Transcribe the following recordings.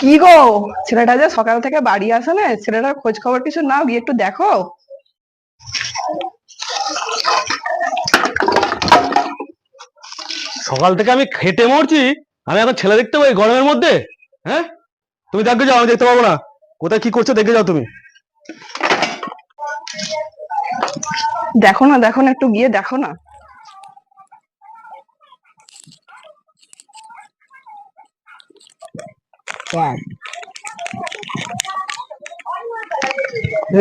কি গো? ছেলেটা যে সকাল থেকে বাড়ি আসে না ছেলেটার খোঁজ খবর কিছু নাও গিয়ে একটু দেখো। সকাল থেকে আমি খেটে মরছি আমি এখন ছেলে দেখতে পাই গরমের মধ্যে? হ্যাঁ? তুমি দেখে যাও আমি দেখতে পাবো না। কোথায় কি করছ দেখে যাও তুমি। দেখো না দেখো না একটু গিয়ে দেখো না।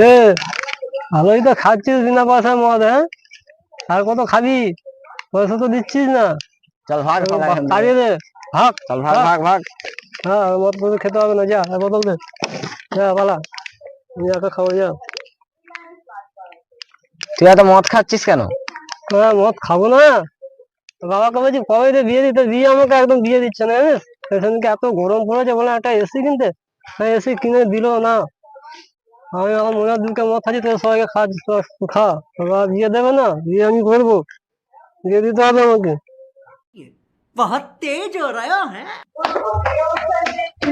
এ ভালোই তো খাচ্ছিস বিনা পয়সায় মদ হ্যাঁ? আর কত খাবি? পয়সা তো দিচ্ছিস না। চল ভাগ তাড়িয়ে দে ভাগ। চল ভাগ ভাগ। ভাগ হ্যাঁ মদ করে খেতে হবে না যা বদল দে। যা পালা। নিয়ে একা খাব যা। তুই এত মদ খাচ্ছিস কেন? হ্যাঁ মদ খাব না। বাবাকে বলছি কবে বিয়ে দিতে বিয়ে আমাকে একদম বিয়ে দিচ্ছে না জানিস? সেদিনকে এত গরম পড়েছে বলে একটা এসি কিনতে এসি কিনে দিলো না আমি এখন মনে হয় দুটো মদ খাচ্ছি তোর সবাইকে খাচ্ছিস তো একটু খা তো বাবা বিয়ে দেবে না বিয়ে আমি করবো বিয়ে দিতে হবে আমাকে बहुत तेज हो रहा है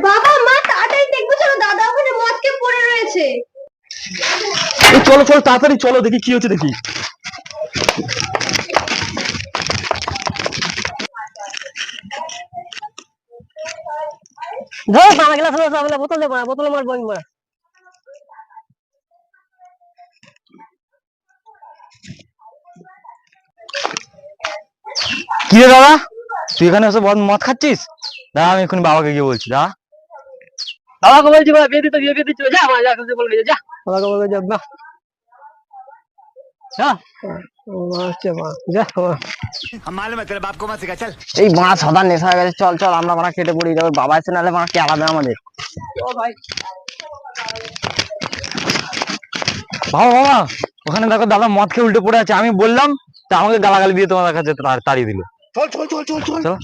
বাবা মা তাড়াতাড়ি দেখবো চলো দাদা ওখানে মদকে পড়ে রয়েছে এই চলো চলো তাড়াতাড়ি চলো দেখি কি হচ্ছে দেখি ধর পানা গ্লাস বলে বোতল দে বোতল মার বই মার কি রে দাদা? তুই এখানে এসে বদ মদ খাচ্ছিস? দাঁড়া আমি এখন বাবাকে গিয়ে বলছি দাঁড়া। বাবাকে বলছি বা বিয়ে দিতে বিয়ে বিয়ে দিচ্ছি যা মা যা বলবি যা বাবাকে বলবে যা না যা। ও মা আসছে মা যা। মা এই মাছ সাদা নেশা হয়ে গেছে চল চল আমরা মারা কেটে পড়ি যাবে বাবা এসে নাহলে মারা কে আলাদা আমাদের বাবা বাবা ওখানে দেখো দাদা মদ খেয়ে উল্টে পড়ে আছে আমি বললাম তা আমাকে গালাগালি দিয়ে তোমার কাছে তাড়- তাড়িয়ে দিল চল চল চল চল চল চলো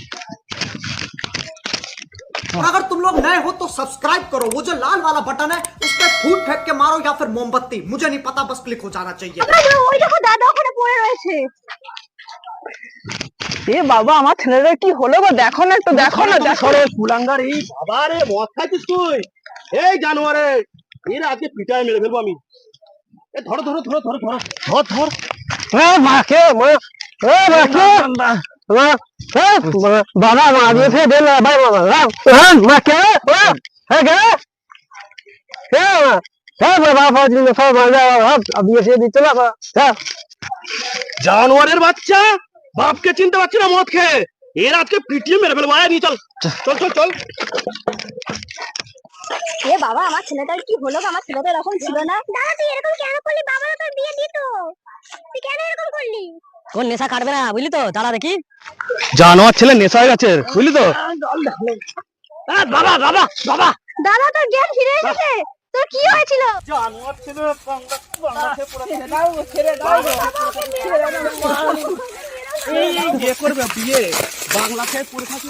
अगर तुम लोग नए हो तो सब्सक्राइब करो वो जो लाल वाला बटन है उस पर फूट फेंक के मारो या फिर मोमबत्ती मुझे नहीं पता बस क्लिक हो जाना चाहिए দাদা, ওই দেখো দাদা ওখানে পড়ে রয়েছে এ বাবা আমার ছেলেটার কি হলো গো দেখো না একটু দেখো না দেখো সরে কুলাঙ্গার এই বাবা রে মদ খাচ্ছিস তুই এই জানোয়ারে এর আজকে পিটায় মেরে ফেলবো আমি এ ধরো ধরো ধরো ধরো ধরো ধর ধর এ মা কে মা এ মা কে মা এ মা বাবা মা দিয়ে ফেলে দে না ভাই বাবা হ্যাঁ মা কে ও হে কে হ্যাঁ জানোয়ারের বাচ্চা? বাপকে চিনতে পারছি না মদ খেয়ে। এর আজকে পিটিয়ে মেরে ফেলব। চল। চল চল চল। বাবা আমার ছেলেটার কি হলো আমার ছেলেটা এরকম ছিল না? দাদা এরকম কেন করলি? বাবা বিয়ে দিত তুই কেন এরকম করলি? কোন নেশা কাটবে না বুঝলি তো? তারা দেখি। জানোয়ার ছেলে নেশা হয়ে গেছে বুঝলি তো? বাবা বাবা বাবা। দাদা তোর জ্ঞান ফিরে এসেছে তোর কি হয়েছিল বিয়ে করবে বিয়ে বাংলা খেয়ে পড়ে থাকি